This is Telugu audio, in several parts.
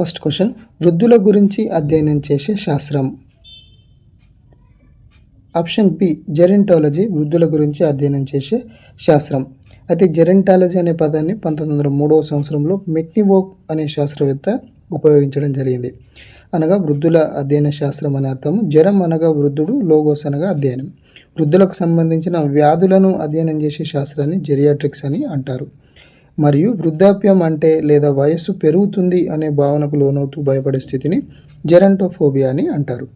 ఫస్ట్ క్వశ్చన్ వృద్ధుల గురించి అధ్యయనం చేసే శాస్త్రం. ఆప్షన్ బి జెరింటాలజీ వృద్ధుల గురించి అధ్యయనం చేసే శాస్త్రం. అయితే జెరెంటాలజీ అనే పదాన్ని పంతొమ్మిది వందల మూడవ సంవత్సరంలో మెక్నివోక్ అనే శాస్త్రవేత్త ఉపయోగించడం జరిగింది. అనగా వృద్ధుల అధ్యయన శాస్త్రం అనే అర్థం జరం అనగా వృద్ధుడు లోగోస్ అనగా అధ్యయనం. వృద్ధులకు సంబంధించిన వ్యాధులను అధ్యయనం చేసే శాస్త్రాన్ని జెరియాట్రిక్స్ అని అంటారు. మరియు వృద్ధాప్యం అంటే లేదా వయస్సు పెరుగుతుంది అనే భావనకు లోనవుతూ భయపడే స్థితిని జెరంటోఫోబియా అని అంటారు.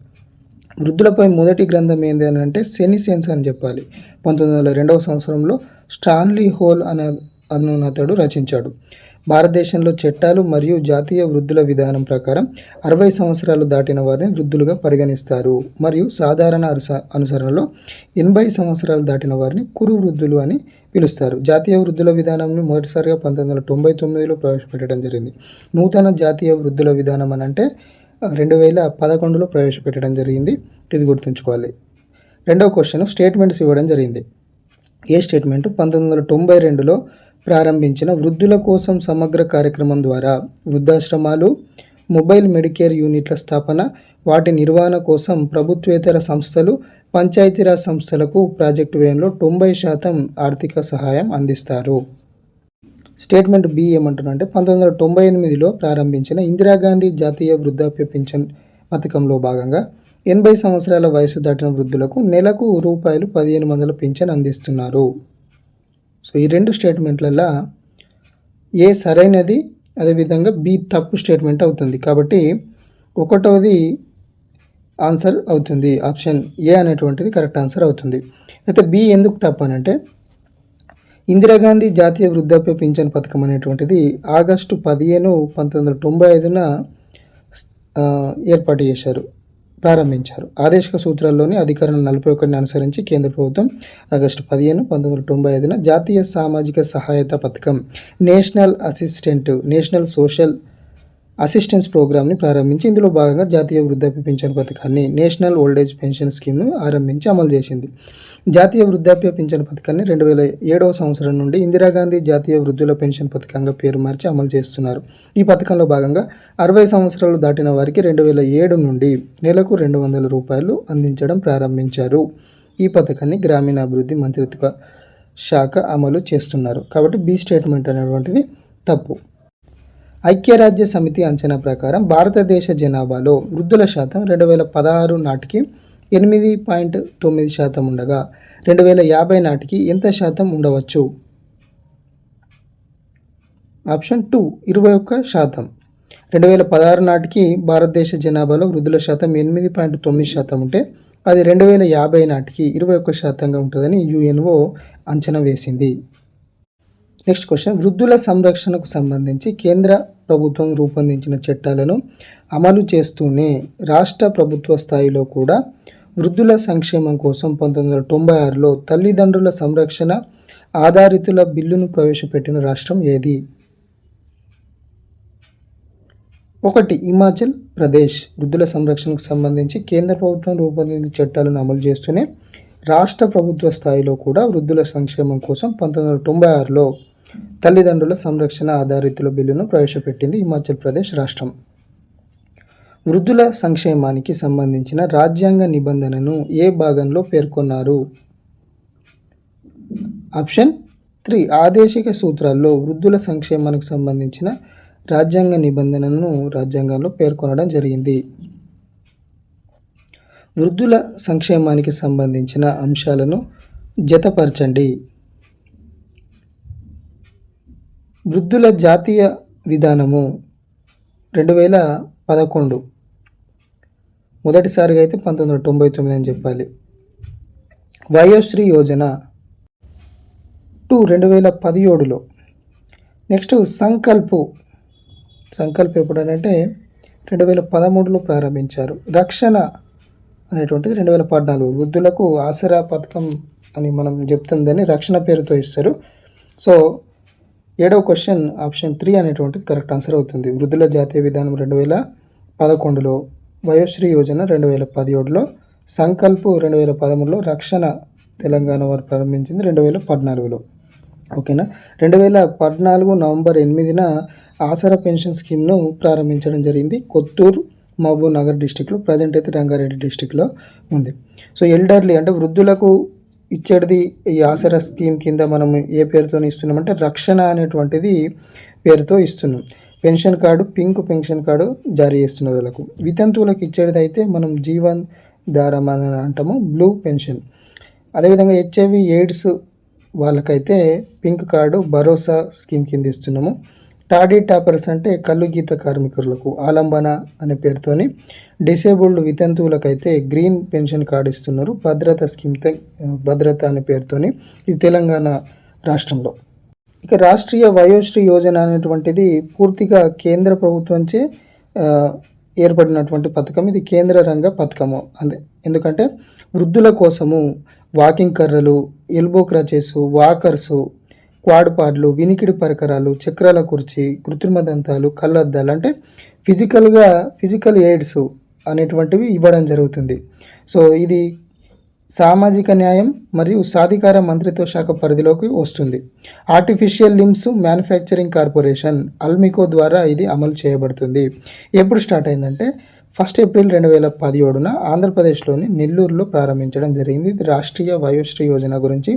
వృద్ధులపై మొదటి గ్రంథం ఏంది అని అంటే సెనిసెన్స్ అని చెప్పాలి. పంతొమ్మిది వందల రెండవ సంవత్సరంలో స్టాన్లీ హోల్ అనే అనునతడు రచించాడు. భారతదేశంలో చట్టాలు మరియు జాతీయ వృద్ధుల విధానం ప్రకారం అరవై సంవత్సరాలు దాటిన వారిని వృద్ధులుగా పరిగణిస్తారు. మరియు సాధారణ అనుస అనుసరణలో ఎనభై సంవత్సరాలు దాటిన వారిని కురు వృద్ధులు అని పిలుస్తారు. జాతీయ వృద్ధుల విధానంను మొదటిసారిగా పంతొమ్మిది వందల తొంభై తొమ్మిదిలో ప్రవేశపెట్టడం జరిగింది. నూతన జాతీయ వృద్ధుల విధానం అని అంటే రెండు వేల పదకొండులో ప్రవేశపెట్టడం జరిగింది. ఇది గుర్తుంచుకోవాలి. రెండవ క్వశ్చన్ స్టేట్మెంట్స్ ఇవ్వడం జరిగింది. ఏ స్టేట్మెంట్? పంతొమ్మిది వందల తొంభై రెండులో ప్రారంభించిన వృద్ధుల కోసం సమగ్ర కార్యక్రమం ద్వారా వృద్ధాశ్రమాలు మొబైల్ మెడికేర్ యూనిట్ల స్థాపన వాటి నిర్వహణ కోసం ప్రభుత్వేతర సంస్థలు పంచాయతీరాజ్ సంస్థలకు ప్రాజెక్టు వ్యయంలో తొంభై శాతం ఆర్థిక సహాయం అందిస్తారు. స్టేట్మెంట్ బి ఏమంటున్నంటే పంతొమ్మిది వందల తొంభై ఎనిమిదిలో ప్రారంభించిన ఇందిరాగాంధీ జాతీయ వృద్ధాప్య పింఛన్ పథకంలో భాగంగా ఎనభై సంవత్సరాల వయసు దాటిన వృద్ధులకు నెలకు రూపాయలు పదిహేను వందల పింఛన్ అందిస్తున్నారు. సో ఈ రెండు స్టేట్మెంట్లలో ఏ సరైనది అదేవిధంగా బి తప్పు స్టేట్మెంట్ అవుతుంది. కాబట్టి ఒకటవది ఆన్సర్ అవుతుంది. ఆప్షన్ ఏ అనేటువంటిది కరెక్ట్ ఆన్సర్ అవుతుంది. అయితే బి ఎందుకు తప్పు అంటే ఇందిరాగాంధీ జాతీయ వృద్ధాప్య పింఛన్ పథకం అనేటువంటిది ఆగస్టు పదిహేను పంతొమ్మిది వందల తొంభై ఐదున ఏర్పాటు చేశారు. ప్రారంభించారు. ఆదేశక సూత్రాల్లోని అధికారులు నలభై ఒకటిని అనుసరించి కేంద్ర ప్రభుత్వం ఆగస్టు పదిహేను పంతొమ్మిది వందల తొంభై ఐదున జాతీయ సామాజిక సహాయత పథకం national assistant national social assistance ప్రోగ్రామ్ని ప్రారంభించి ఇందులో భాగంగా జాతీయ వృద్ధాప్య పింఛన్ పథకాన్ని నేషనల్ ఓల్డేజ్ పెన్షన్ స్కీమ్ను ఆరంభించి అమలు చేసింది. జాతీయ వృద్ధాప్య పింఛన్ పథకాన్ని రెండు వేల ఏడవ సంవత్సరం నుండి ఇందిరాగాంధీ జాతీయ వృద్ధుల పెన్షన్ పథకంగా పేరు మార్చి అమలు చేస్తున్నారు. ఈ పథకంలో భాగంగా అరవై సంవత్సరాలు దాటిన వారికి రెండు వేల ఏడు నుండి నెలకు రెండు వందల రూపాయలు అందించడం ప్రారంభించారు. ఈ పథకాన్ని గ్రామీణాభివృద్ధి మంత్రిత్వ శాఖ అమలు చేస్తున్నారు. కాబట్టి బి స్టేట్మెంట్ అనేటువంటిది తప్పు. ఐక్యరాజ్య సమితి అంచనా ప్రకారం భారతదేశ జనాభాలో వృద్ధుల శాతం రెండు వేల పదహారు నాటికి ఎనిమిది పాయింట్ తొమ్మిది శాతం ఉండగా రెండు వేల యాభై నాటికి ఎంత శాతం ఉండవచ్చు? ఆప్షన్ టూ ఇరవై ఒక్క శాతం. రెండు వేల పదహారు నాటికి భారతదేశ జనాభాలో వృద్ధుల శాతం ఎనిమిది పాయింట్ తొమ్మిది శాతం ఉంటే అది రెండు వేల యాభై నాటికి ఇరవై ఒక్క శాతంగా ఉంటుందని యుఎన్ఓ అంచనా వేసింది. నెక్స్ట్ క్వశ్చన్ వృద్ధుల సంరక్షణకు సంబంధించి కేంద్ర ప్రభుత్వం రూపొందించిన చట్టాలను అమలు చేస్తూనే రాష్ట్ర ప్రభుత్వ స్థాయిలో కూడా వృద్ధుల సంక్షేమం కోసం పంతొమ్మిది వందల తొంభై ఆరులో తల్లిదండ్రుల సంరక్షణ ఆధారితుల బిల్లును ప్రవేశపెట్టిన రాష్ట్రం ఏది? ఒకటి హిమాచల్ ప్రదేశ్. వృద్ధుల సంరక్షణకు సంబంధించి కేంద్ర ప్రభుత్వం రూపొందించిన చట్టాలను అమలు చేస్తూనే రాష్ట్ర ప్రభుత్వ స్థాయిలో కూడా వృద్ధుల సంక్షేమం కోసం పంతొమ్మిది వందల తొంభై ఆరులో తల్లిదండ్రుల సంరక్షణ ఆధారితుల బిల్లును ప్రవేశపెట్టింది హిమాచల్ ప్రదేశ్ రాష్ట్రం. వృద్ధుల సంక్షేమానికి సంబంధించిన రాజ్యాంగ నిబంధనను ఏ భాగంలో పేర్కొన్నారు? Option three. ఆదేశిక సూత్రాల్లో వృద్ధుల సంక్షేమానికి సంబంధించిన రాజ్యాంగ నిబంధనను రాజ్యాంగంలో పేర్కొనడం జరిగింది. వృద్ధుల సంక్షేమానికి సంబంధించిన అంశాలను జతపరచండి. వృద్ధుల జాతీయ విధానము రెండు వేల పదకొండు. మొదటిసారిగా అయితే పంతొమ్మిది వందల తొంభై తొమ్మిది అని చెప్పాలి. వయోశ్రీ యోజన టూ రెండు వేల పదిహేడులో. నెక్స్ట్ సంకల్పు. సంకల్ప్ ఎప్పుడనంటే రెండు వేల పదమూడులో ప్రారంభించారు. రక్షణ అనేటువంటిది రెండు వేల పద్నాలుగు. వృద్ధులకు ఆసరా పథకం అని మనం చెప్తుందని రక్షణ పేరుతో ఇస్తారు. సో ఏడవ క్వశ్చన్ ఆప్షన్ త్రీ అనేటువంటిది కరెక్ట్ ఆన్సర్ అవుతుంది. వృద్ధుల జాతీయ విధానం రెండు వేల పదకొండులో వయోశ్రీ యోజన రెండు వేల పదిహేడులో సంకల్ప్ రెండు వేల పదమూడులో రక్షణ తెలంగాణ వారు ప్రారంభించింది రెండు వేల పద్నాలుగులో. ఓకేనా? రెండు వేల పద్నాలుగు నవంబర్ ఎనిమిదిన ఆసరా పెన్షన్ స్కీమ్ను ప్రారంభించడం జరిగింది. కొత్తూరు మహబూబ్ నగర్ డిస్టిక్లో ప్రజెంట్ అయితే రంగారెడ్డి డిస్టిక్లో ఉంది. సో ఎల్డర్లీ అంటే వృద్ధులకు ఇచ్చేటిది ఈ ఆసరా స్కీమ్ కింద మనం ఏ పేరుతో ఇస్తున్నామంటే రక్షణ అనేటువంటిది పేరుతో ఇస్తున్నాం. Pension card pink pension card జారీ చేస్తున్నారు వాళ్ళకు. వితంతువులకు ఇచ్చేది అయితే మనం జీవన్ దారం అని అంటాము బ్లూ పెన్షన్. అదేవిధంగా హెచ్ఐవి ఎయిడ్స్ వాళ్ళకైతే పింక్ కార్డు భరోసా స్కీమ్ కింద ఇస్తున్నాము. టాడీ టాపర్స్ అంటే కళ్ళు గీత కార్మికులకు ఆలంబన అనే పేరుతోని డిసేబుల్డ్ వితంతువులకైతే గ్రీన్ పెన్షన్ కార్డు ఇస్తున్నారు. భద్రత స్కీమ్ భద్రత అనే పేరుతోని ఇది తెలంగాణ రాష్ట్రంలో. ఇక రాష్ట్రీయ వయోశ్రీ యోజన అనేటువంటిది పూర్తిగా కేంద్ర ప్రభుత్వంచే ఏర్పడినటువంటి పథకం. ఇది కేంద్ర రంగ పథకము. అందే ఎందుకంటే వృద్ధుల కోసము వాకింగ్ కర్రలు ఎల్బో క్రచెస్ వాకర్సు క్వాడ్ పాడ్లు వినికిడి పరికరాలు చక్రాల కుర్చీ కృత్రిమ దంతాలు కళ్ళద్దాలు అంటే ఫిజికల్గా ఫిజికల్ ఎయిడ్స్ అనేటువంటివి ఇవ్వడం జరుగుతుంది. సో ఇది సామాజిక న్యాయం మరియు సాధికార మంత్రిత్వ శాఖ పరిధిలోకి వస్తుంది. Artificial limbs manufacturing corporation ALIMCO ద్వారా ఇది అమలు చేయబడుతుంది. ఎప్పుడు స్టార్ట్ అయిందంటే ఫస్ట్ ఏప్రిల్ రెండు వేల పదిహేడున ఆంధ్రప్రదేశ్లోని నెల్లూరులో ప్రారంభించడం జరిగింది. ఇది రాష్ట్రీయ వయోశ్రీ యోజన గురించి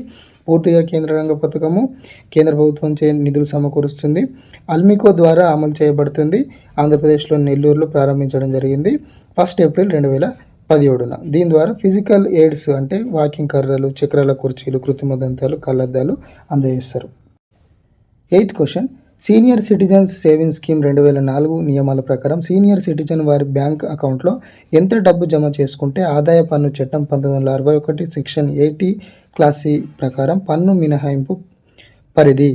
పూర్తిగా కేంద్ర రంగ పథకము కేంద్ర ప్రభుత్వం చే నిధులు సమకూరుస్తుంది. అల్మికో ద్వారా అమలు చేయబడుతుంది. ఆంధ్రప్రదేశ్లో నెల్లూరులో ప్రారంభించడం జరిగింది. ఫస్ట్ ఏప్రిల్ రెండు వేల పదిహేడున. దీని ద్వారా ఫిజికల్ ఎయిడ్స్ అంటే వాకింగ్ కర్రలు చక్రాల కుర్చీలు కృత్రిమ దంతాలు కళ్ళద్దాలు అందజేస్తారు. Eighth question. Senior citizens savings scheme రెండు వేల నాలుగు నియమాల ప్రకారం సీనియర్ సిటిజన్ వారి బ్యాంక్ అకౌంట్లో ఎంత డబ్బు జమ చేసుకుంటే ఆదాయ పన్ను చట్టం పంతొమ్మిది వందల అరవై ఒకటి సెక్షన్ ఎయిటీ క్లాస్ సి ప్రకారం పన్ను మినహాయింపు పరిధి.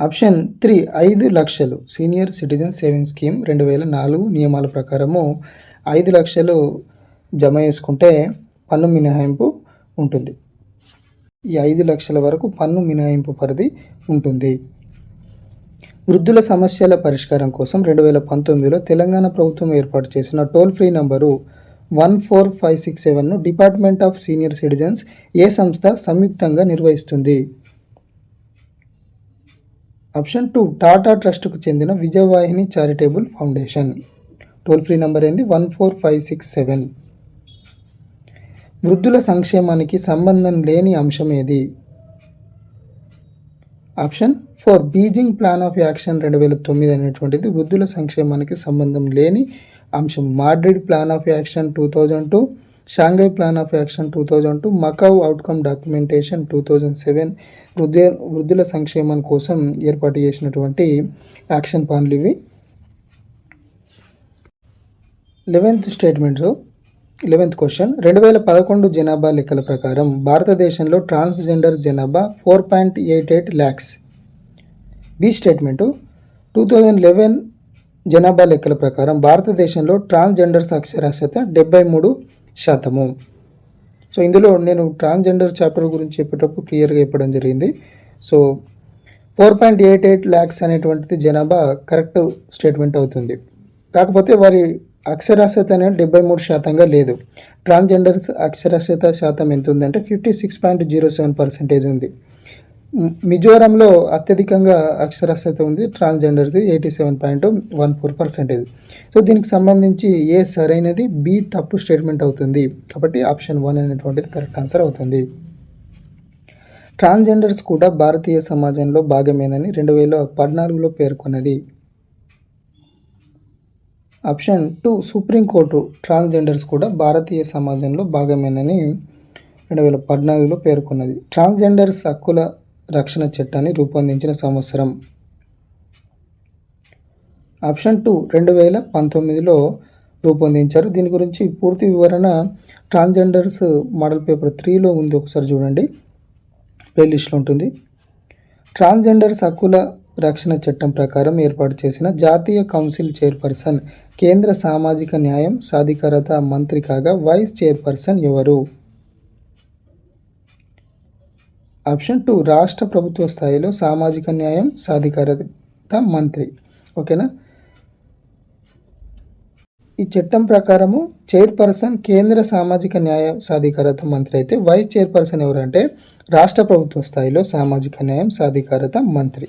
ఆప్షన్ త్రీ ఐదు లక్షలు సీనియర్ సిటిజన్ సేవింగ్ స్కీమ్ రెండు వేల నాలుగు నియమాల ప్రకారము ఐదు లక్షలు జమ చేసుకుంటే పన్ను మినహాయింపు ఉంటుంది. ఈ ఐదు లక్షల వరకు పన్ను మినహాయింపు పరిధి ఉంటుంది. వృద్ధుల సమస్యల పరిష్కారం కోసం రెండు వేల పంతొమ్మిదిలో తెలంగాణ ప్రభుత్వం ఏర్పాటు చేసిన toll free number one four five six సెవెన్ను department of senior citizens ఏ సంస్థ సంయుక్తంగా నిర్వహిస్తుంది? ఆప్షన్ టూ టాటా ట్రస్ట్కు చెందిన Vijayavahini charitable foundation. Toll free number ఏంది? One four five six seven. వృద్ధుల సంక్షేమానికి సంబంధం లేని అంశం ఏది? Option four. Beijing plan of action రెండు వేల తొమ్మిది అనేటువంటిది వృద్ధుల సంక్షేమానికి సంబంధం లేని అంశం. Madrid plan of action two thousand two Shanghai plan of action two thousand two Macau outcome documentation two thousand seven వృద్ధ వృద్ధుల సంక్షేమం కోసం ఏర్పాటు చేసినటువంటి యాక్షన్ ప్లాన్లు ఇవి. లెవెన్త్ స్టేట్మెంట్స్ లెవెన్త్ క్వశ్చన్ రెండు వేల పదకొండు జనాభా లెక్కల ప్రకారం భారతదేశంలో ట్రాన్స్జెండర్ జనాభా four point eight eight lakhs B statement two thousand eleven జనాభా లెక్కల ప్రకారం భారతదేశంలో ట్రాన్స్జెండర్స్ అక్షరాస్యత డెబ్బై మూడు శాతము. సో ఇందులో నేను ట్రాన్స్జెండర్ చాప్టర్ గురించి చెప్పేటప్పుడు క్లియర్గా చెప్పడం జరిగింది. So four point eight eight lakhs అనేటువంటిది జనాభా కరెక్ట్ స్టేట్మెంట్ అవుతుంది. కాకపోతే వారి అక్షరాస్యత అనేది డెబ్బై మూడు శాతంగా లేదు. ట్రాన్స్జెండర్స్ అక్షరాస్యత శాతం ఎంత ఉందంటే fifty six point zero seven percentage ఉంది. మిజోరంలో అత్యధికంగా అక్షరాస్యత ఉంది transgenders eighty seven point one four percentage. So దీనికి సంబంధించి ఏ సరైనది బి తప్పు స్టేట్మెంట్ అవుతుంది. కాబట్టి ఆప్షన్ వన్ అనేటువంటిది కరెక్ట్ ఆన్సర్ అవుతుంది. ట్రాన్స్జెండర్స్ కూడా భారతీయ సమాజంలో భాగమేనని రెండు వేల పద్నాలుగులో పేర్కొన్నది. ఆప్షన్ టూ సుప్రీంకోర్టు ట్రాన్స్జెండర్స్ కూడా భారతీయ సమాజంలో భాగమేనని రెండు వేల పద్నాలుగులో పేర్కొన్నది. ట్రాన్స్జెండర్స్ హక్కుల రక్షణ చట్టాన్ని రూపొందించిన సంవత్సరం. ఆప్షన్ టూ రెండు వేల పంతొమ్మిదిలో రూపొందించారు. దీని గురించి పూర్తి వివరణ ట్రాన్స్జెండర్స్ మోడల్ పేపర్ త్రీలో ఉంది. ఒకసారి చూడండి. ప్లేలిస్ట్లో ఉంటుంది. ట్రాన్స్జెండర్స్ హక్కుల రక్షణ చట్టం ప్రకారం ఏర్పాటు చేసిన జాతీయ కౌన్సిల్ చైర్పర్సన్ కేంద్ర సామాజిక న్యాయం సాధికారత మంత్రి కాగా వైస్ చైర్పర్సన్ ఎవరు? ఆప్షన్ టూ రాష్ట్ర ప్రభుత్వ స్థాయిలో సామాజిక న్యాయం సాధికారత మంత్రి. ఓకేనా? ఈ చట్టం ప్రకారము చైర్పర్సన్ కేంద్ర సామాజిక న్యాయ సాధికారత మంత్రి అయితే వైస్ చైర్పర్సన్ ఎవరంటే రాష్ట్ర ప్రభుత్వ స్థాయిలో సామాజిక న్యాయం సాధికారత మంత్రి.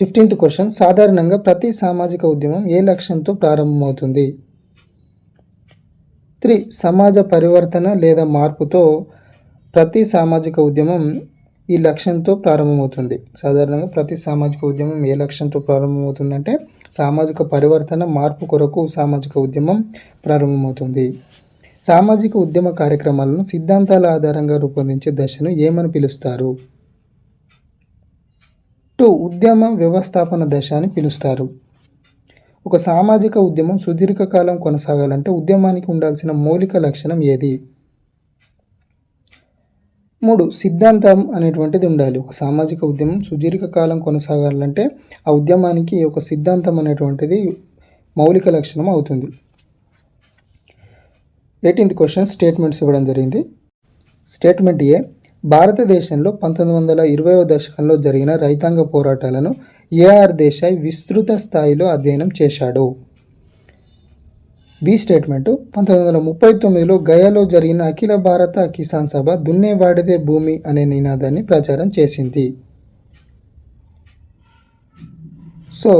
ఫిఫ్టీన్త్ క్వశ్చన్ సాధారణంగా ప్రతి సామాజిక ఉద్యమం ఏ లక్ష్యంతో ప్రారంభమవుతుంది? త్రీ సమాజ పరివర్తన లేదా మార్పుతో ప్రతి సామాజిక ఉద్యమం ఈ లక్ష్యంతో ప్రారంభమవుతుంది. సాధారణంగా ప్రతి సామాజిక ఉద్యమం ఏ లక్ష్యంతో ప్రారంభమవుతుందంటే సామాజిక పరివర్తన మార్పు కొరకు సామాజిక ఉద్యమం ప్రారంభమవుతుంది. సామాజిక ఉద్యమ కార్యక్రమాలను సిద్ధాంతాల ఆధారంగా రూపొందించే దశను ఏమని పిలుస్తారు? టూ ఉద్యమ వ్యవస్థాపన దశ అని పిలుస్తారు. ఒక సామాజిక ఉద్యమం సుదీర్ఘకాలం కొనసాగాలంటే ఉద్యమానికి ఉండాల్సిన మౌలిక లక్షణం ఏది? మూడు సిద్ధాంతం అనేటువంటిది ఉండాలి. ఒక సామాజిక ఉద్యమం సుదీర్ఘకాలం కొనసాగాలంటే ఆ ఉద్యమానికి ఒక సిద్ధాంతం అనేటువంటిది మౌలిక లక్షణం అవుతుంది. ఎయిటీన్త్ క్వశ్చన్ స్టేట్మెంట్స్ ఇవ్వడం జరిగింది. Statement A? భారతదేశంలో పంతొమ్మిది వందల ఇరవైవ దశకంలో జరిగిన రైతాంగ పోరాటాలను ఏఆర్ దేశాయ్ విస్తృత స్థాయిలో అధ్యయనం చేశాడు. బి స్టేట్మెంటు పంతొమ్మిది వందల ముప్పై తొమ్మిదిలో గయాలో జరిగిన అఖిల భారత కిసాన్ సభ దున్నేవాడిదే భూమి అనే నినాదాన్ని ప్రచారం చేసింది. సో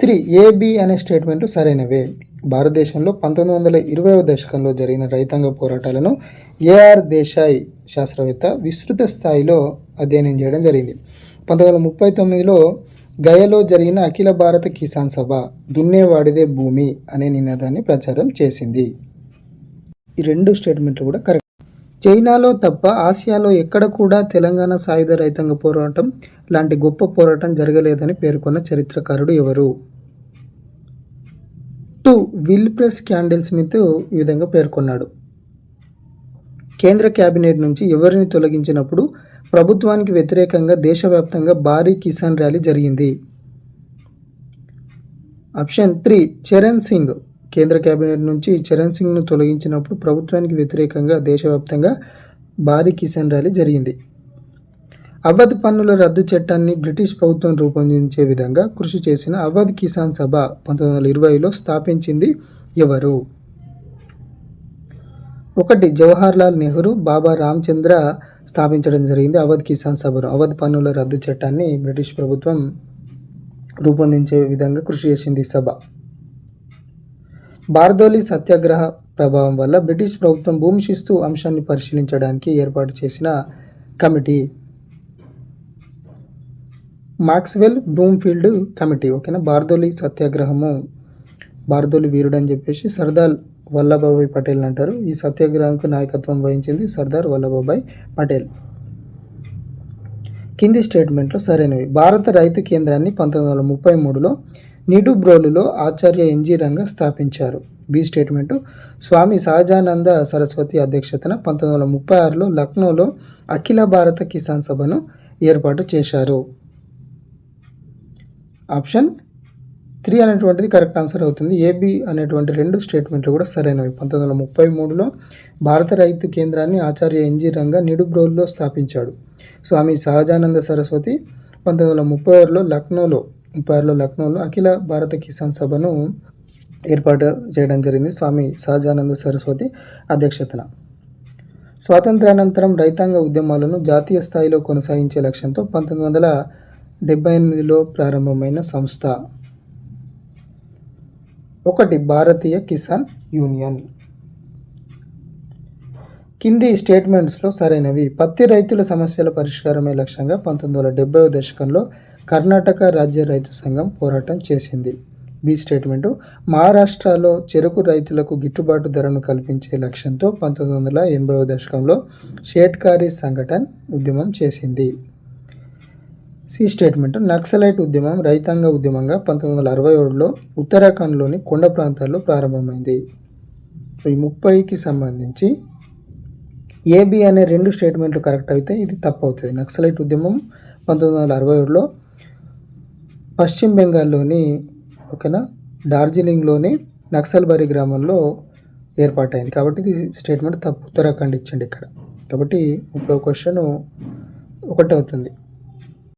త్రీ ఏబి అనే స్టేట్మెంట్ సరైనవే. భారతదేశంలో పంతొమ్మిది వందల ఇరవైవ దశకంలో జరిగిన రైతాంగ పోరాటాలను ఏఆర్ దేశాయ్ శాస్త్రవేత్త విస్తృత స్థాయిలో అధ్యయనం చేయడం జరిగింది. పంతొమ్మిది వందల ముప్పై తొమ్మిదిలో గయలో జరిగిన అఖిల భారత కిసాన్ సభ దున్నేవాడిదే భూమి అనే నినాదాన్ని ప్రచారం చేసింది. ఈ రెండు స్టేట్మెంట్లు కూడా కరెక్ట్. చైనాలో తప్ప ఆసియాలో ఎక్కడ కూడా తెలంగాణ సాయుధ రైతాంగ పోరాటం లాంటి గొప్ప పోరాటం జరగలేదని పేర్కొన్న చరిత్రకారుడు ఎవరు? Two Will Press Candle Smith ఈ విధంగా పేర్కొన్నాడు. కేంద్ర కేబినెట్ నుంచి ఎవరిని తొలగించినప్పుడు ప్రభుత్వానికి వ్యతిరేకంగా దేశవ్యాప్తంగా భారీ కిసాన్ ర్యాలీ జరిగింది. Option three Charan Singh. కేంద్ర కేబినెట్ నుంచి చరణ్ సింగ్ను తొలగించినప్పుడు ప్రభుత్వానికి వ్యతిరేకంగా దేశవ్యాప్తంగా భారీ కిసాన్ ర్యాలీ జరిగింది. అవధ్ పన్నుల రద్దు చట్టాన్ని బ్రిటిష్ ప్రభుత్వం రూపొందించే విధంగా కృషి చేసిన అవధ్ కిసాన్ సభ పంతొమ్మిది వందల ఇరవైలో స్థాపించింది ఎవరు? ఒకటి జవహర్లాల్ నెహ్రూ బాబా రామచంద్ర స్థాపించడం జరిగింది. అవధ్ కిసాన్ సభను అవధ్ పన్నుల రద్దు చట్టాన్ని బ్రిటిష్ ప్రభుత్వం రూపొందించే విధంగా కృషి చేసింది సభ. బార్దోలి సత్యాగ్రహ ప్రభావం వల్ల బ్రిటిష్ ప్రభుత్వం భూమి శిస్తు అంశాన్ని పరిశీలించడానికి ఏర్పాటు చేసిన కమిటీ మాక్స్వెల్ బ్రూమ్ఫీల్డ్ కమిటీ ఓకేనా? బార్దోలి సత్యాగ్రహము బార్దోలి వీరుడు అని చెప్పేసి సర్దార్ వల్లభాయ్ పటేల్ అంటారు. ఈ సత్యాగ్రహంకు నాయకత్వం వహించింది సర్దార్ వల్లభాయ్ పటేల్. కింది స్టేట్మెంట్లో సరైనవి. భారత రైతు కేంద్రాన్ని పంతొమ్మిది వందల ముప్పై మూడులో నిడుబ్రోలులో ఆచార్య ఎన్జి రంగ స్థాపించారు. బి స్టేట్మెంటు స్వామి సహజానంద సరస్వతి అధ్యక్షతన పంతొమ్మిది వందల ముప్పై ఆరులో లక్నోలో అఖిల భారత కిసాన్ సభను ఏర్పాటు చేశారు. ఆప్షన్ త్రీ అనేటువంటిది కరెక్ట్ ఆన్సర్ అవుతుంది. ఏబి అనేటువంటి రెండు స్టేట్మెంట్లు కూడా సరైనవి. పంతొమ్మిది వందల ముప్పై మూడులో భారత రైతు కేంద్రాన్ని ఆచార్య ఎన్జి రంగ నిడుబ్రోల్లో స్థాపించాడు. స్వామి సహజానంద సరస్వతి పంతొమ్మిది వందల ముప్పై ఆరులో లక్నోలో ముప్పై ఆరులో లక్నోలో అఖిల భారత కిసాన్ సభను ఏర్పాటు చేయడం జరిగింది స్వామి సహజానంద సరస్వతి అధ్యక్షతన. స్వాతంత్రానంతరం రైతాంగ ఉద్యమాలను జాతీయ స్థాయిలో కొనసాగించే లక్ష్యంతో పంతొమ్మిది వందల డెబ్బై ఎనిమిదిలో ప్రారంభమైన సంస్థ ఒకటి భారతీయ కిసాన్ యూనియన్. కింది స్టేట్మెంట్స్లో సరైనవి. పత్తి రైతుల సమస్యల పరిష్కారమే లక్ష్యంగా పంతొమ్మిది వందల డెబ్బై దశకంలో కర్ణాటక రాజ్య రైతు సంఘం పోరాటం చేసింది. బి స్టేట్మెంటు మహారాష్ట్రలో చెరుకు రైతులకు గిట్టుబాటు ధరను కల్పించే లక్ష్యంతో పంతొమ్మిది వందల ఎనభైవ దశకంలో షేట్కారీ సంఘటన ఉద్యమం చేసింది. C statement. నక్సలైట్ ఉద్యమం రైతాంగ ఉద్యమంగా పంతొమ్మిది వందల అరవై ఏడులో ఉత్తరాఖండ్లోని కొండ ప్రాంతాల్లో ప్రారంభమైంది. ఈ ముప్పైకి సంబంధించి ఏబి అనే రెండు స్టేట్మెంట్లు కరెక్ట్ అయితే ఇది తప్పు అవుతుంది నక్సలైట్ ఉద్యమం పంతొమ్మిది వందల అరవై ఏడులో పశ్చిమ బెంగాల్లోని ఓకేనా డార్జిలింగ్లోని నక్సల్బరి గ్రామంలో ఏర్పాటైంది. కాబట్టి ఇది స్టేట్మెంట్ తప్పు. ఉత్తరాఖండ్ ఇచ్చండి ఇక్కడ. కాబట్టి ముప్పై క్వశ్చన్ ఒకటి అవుతుంది.